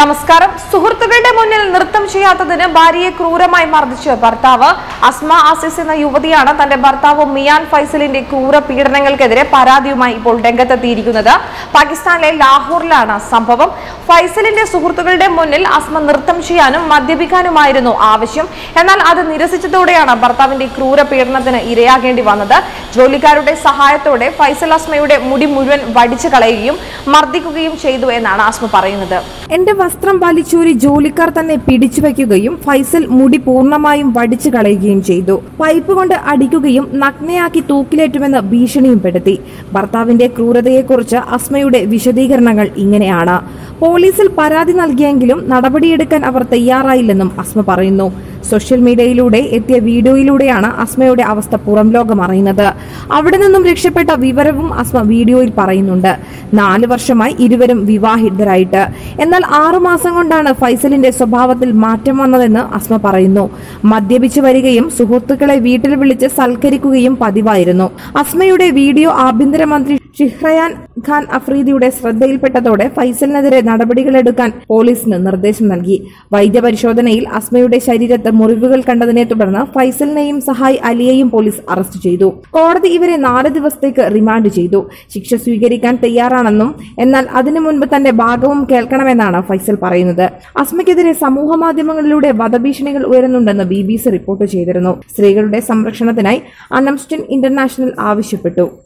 നമസ്കാരം. സുഹൃത്തുക്കളുടെ മുന്നിൽ നൃത്തം ചെയ്യാത്തതിന് ഭാര്യയെ ക്രൂരമായി മർദ്ദിച്ച ഭർത്താവ്. അസ്മ ആസിസ് എന്ന യുവതിയാണ് തന്റെ ഭർത്താവ് മിയാൻ ഫൈസലിന്റെ ക്രൂര പീഡനങ്ങൾക്കെതിരെ പരാതിയുമായി ഇപ്പോൾ രംഗത്തെത്തിയിരിക്കുന്നത്. പാകിസ്ഥാനിലെ ലാഹോറിലാണ് സംഭവം. ഫൈസലിന്റെ സുഹൃത്തുക്കളുടെ മുന്നിൽ അസ്മ നൃത്തം ചെയ്യാനും മദ്യപിക്കാനുമായിരുന്നു ആവശ്യം. എന്നാൽ അത് നിരസിച്ചതോടെയാണ് ഭർത്താവിന്റെ ക്രൂര പീഡനത്തിന് ഇരയാകേണ്ടി വന്നത്. ജോലിക്കാരുടെ സഹായത്തോടെ ഫൈസൽ അസ്മയുടെ മുടി മുഴുവൻ വടിച്ചു കളയുകയും മർദ്ദിക്കുകയും ചെയ്തു എന്നാണ് അസ്മ പറയുന്നത്. എന്റെ വസ്ത്രം വലിച്ചൂരി ജോലിക്കാർ തന്നെ പിടിച്ചു വയ്ക്കുകയും ഫൈസൽ മുടി പൂർണമായും വടിച്ചു കളയുകയും ചെയ്തു. പൈപ്പ് കൊണ്ട് അടിക്കുകയും നഗ്നയാക്കി തൂക്കിലേറ്റുമെന്ന് ഭീഷണിയും പെടുത്തി. ഭർത്താവിന്റെ ക്രൂരതയെക്കുറിച്ച് അസ്മയുടെ വിശദീകരണങ്ങൾ ഇങ്ങനെയാണ്. പോലീസിൽ പരാതി നൽകിയെങ്കിലും നടപടിയെടുക്കാൻ അവർ തയ്യാറായില്ലെന്നും അസ്മ പറയുന്നു. സോഷ്യൽ മീഡിയയിലൂടെ എത്തിയ വീഡിയോയിലൂടെയാണ് അസ്മയുടെ അവസ്ഥ പുറം ലോകം അറിയുന്നത്. അവിടെ നിന്നും രക്ഷപ്പെട്ട വിവരവും അസ്മ വീഡിയോയിൽ പറയുന്നുണ്ട്. നാല് വർഷമായി ഇരുവരും വിവാഹിതരായിട്ട്. എന്നാൽ ആറു മാസം കൊണ്ടാണ് ഫൈസലിന്റെ സ്വഭാവത്തിൽ മാറ്റം വന്നതെന്ന് അസ്മ പറയുന്നു. മദ്യപിച്ചു വരികയും സുഹൃത്തുക്കളെ വീട്ടിൽ വിളിച്ച് സൽക്കരിക്കുകയും പതിവായിരുന്നു. അസ്മയുടെ വീഡിയോ ആഭ്യന്തരമന്ത്രി ഷിഹ്റയാൻ ഖാൻ അഫ്രീദിയുടെ ശ്രദ്ധയിൽപ്പെട്ടതോടെ ഫൈസലിനെതിരെ നടപടികളെടുക്കാൻ പോലീസിന് നിർദ്ദേശം നൽകി. വൈദ്യപരിശോധനയിൽ അസ്മയുടെ ശരീരത്ത് മുറിവുകൾ കണ്ടതിനെ തുടർന്ന് ഫൈസലിനെയും സഹായ് അലിയെയും പോലീസ് അറസ്റ്റ് ചെയ്തു. കോടതി ഇവരെ നാല് ദിവസത്തേക്ക് റിമാൻഡ് ചെയ്തു. ശിക്ഷ സ്വീകരിക്കാൻ തയ്യാറാണെന്നും എന്നാൽ അതിനു മുൻപ് തന്റെ ഭാഗവും കേൾക്കണമെന്നാണ് ഫൈസൽ പറയുന്നത്. അസ്മയ്ക്കെതിരെ സമൂഹ മാധ്യമങ്ങളിലൂടെ വധഭീഷണികൾ ഉയരുന്നുണ്ടെന്ന് ബി ബി സി റിപ്പോർട്ട് ചെയ്തിരുന്നു. സ്ത്രീകളുടെ സംരക്ഷണത്തിനായി അനംസ്റ്റൻ ഇന്റർനാഷണൽ ആവശ്യപ്പെട്ടു.